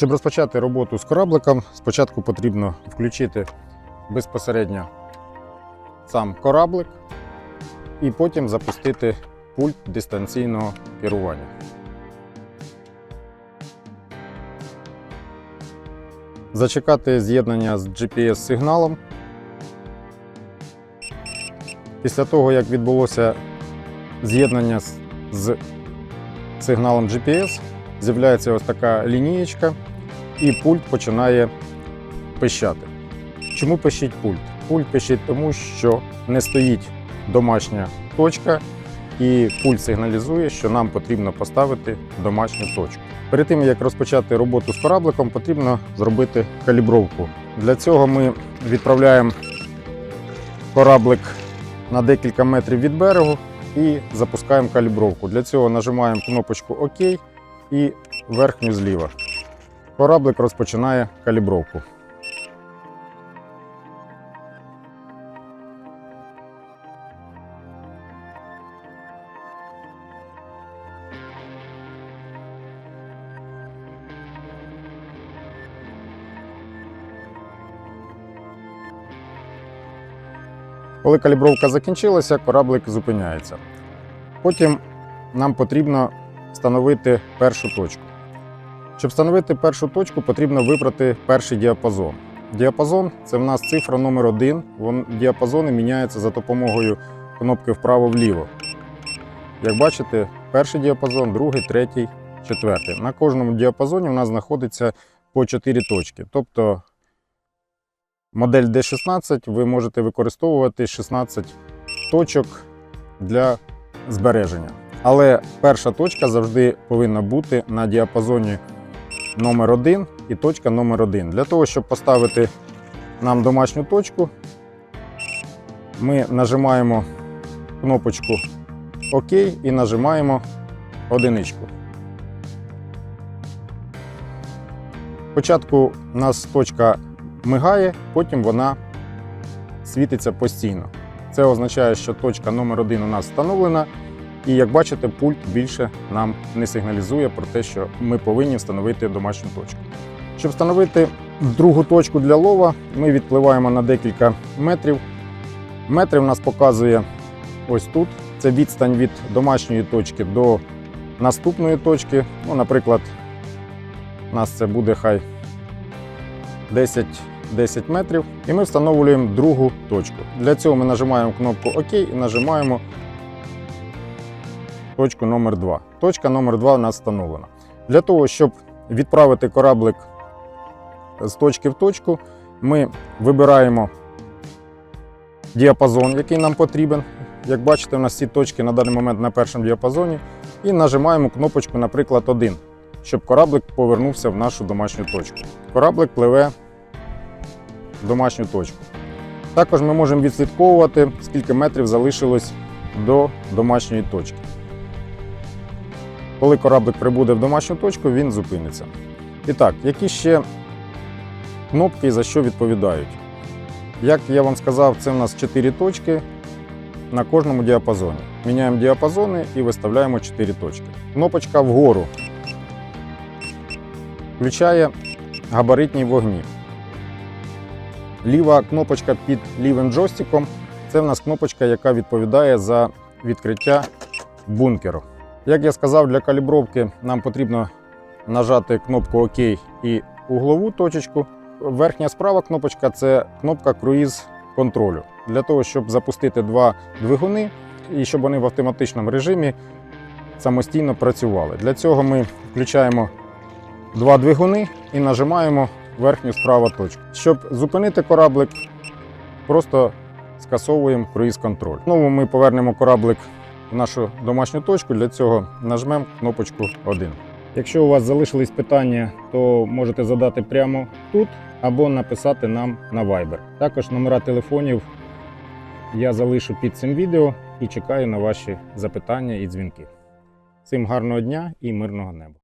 Щоб розпочати роботу з корабликом, спочатку потрібно включити безпосередньо сам кораблик і потім запустити пульт дистанційного керування. Зачекати з'єднання з GPS-сигналом. Після того, як відбулося з'єднання з- сигналом GPS, з'являється ось така лінієчка, і пульт починає пищати. Чому пищить пульт? Пульт пищить тому, що не стоїть домашня точка, і пульт сигналізує, що нам потрібно поставити домашню точку. Перед тим як розпочати роботу з корабликом, потрібно зробити калібровку. Для цього ми відправляємо кораблик на декілька метрів від берегу і запускаємо калібровку. Для цього нажимаємо кнопочку ОК і верхню зліва. Кораблик розпочинає калібровку. Коли калібровка закінчилася, кораблик зупиняється. Потім нам потрібно встановити першу точку. Щоб встановити першу точку, потрібно вибрати перший діапазон. Діапазон це в нас цифра номер один. Вон- Діапазони міняються за допомогою кнопки вправо-вліво. Як бачите, перший діапазон, другий, третій, четвертий. На кожному діапазоні у нас знаходиться по 4 точки. Тобто модель D16 ви можете використовувати 16 точок для збереження. Але перша точка завжди повинна бути на діапазоні номер 1 і точка номер 1. Для того, щоб поставити нам домашню точку, ми нажимаємо кнопочку ОК і нажимаємо одиничку. Спочатку у нас точка мигає, потім вона світиться постійно. Це означає, що точка номер 1 у нас встановлена, і як бачите, пульт більше нам не сигналізує про те, що ми повинні встановити домашню точку. Щоб встановити другу точку для лова, ми відпливаємо на декілька метрів. Метри в нас показує ось тут. Це відстань від домашньої точки до наступної точки. Ну, наприклад, у нас це буде хай 10, 10 метрів. І ми встановлюємо другу точку. Для цього ми нажимаємо кнопку ОК і нажимаємо точку номер 2. Точка номер 2 у нас встановлена. Для того, щоб відправити кораблик з точки в точку, ми вибираємо діапазон, який нам потрібен. Як бачите, у нас ці точки на даний момент на першому діапазоні. І нажимаємо кнопочку, наприклад, 1, щоб кораблик повернувся в нашу домашню точку. Кораблик пливе в домашню точку. Також ми можемо відслідковувати, скільки метрів залишилось до домашньої точки. Коли кораблик прибуде в домашню точку, він зупиниться. І так, які ще кнопки і за що відповідають? Як я вам сказав, це в нас 4 точки на кожному діапазоні. Міняємо діапазони і виставляємо 4 точки. Кнопочка вгору включає габаритні вогні. Ліва кнопочка під лівим джойстиком це в нас кнопочка, яка відповідає за відкриття бункеру. Як я сказав, для калібровки нам потрібно нажати кнопку ОК і углову точечку. Верхня справа кнопочка це кнопка круїз контролю. Для того, щоб запустити два двигуни і щоб вони в автоматичному режимі самостійно працювали. Для цього ми включаємо два двигуни і нажимаємо верхню справа точку. Щоб зупинити кораблик, просто скасовуємо круїз контроль. Знову ми повернемо кораблик в нашу домашню точку. Для цього нажмемо кнопочку 1. Якщо у вас залишились питання, то можете задати прямо тут або написати нам на Viber. Також номера телефонів я залишу під цим відео і чекаю на ваші запитання і дзвінки. Всім гарного дня і мирного неба!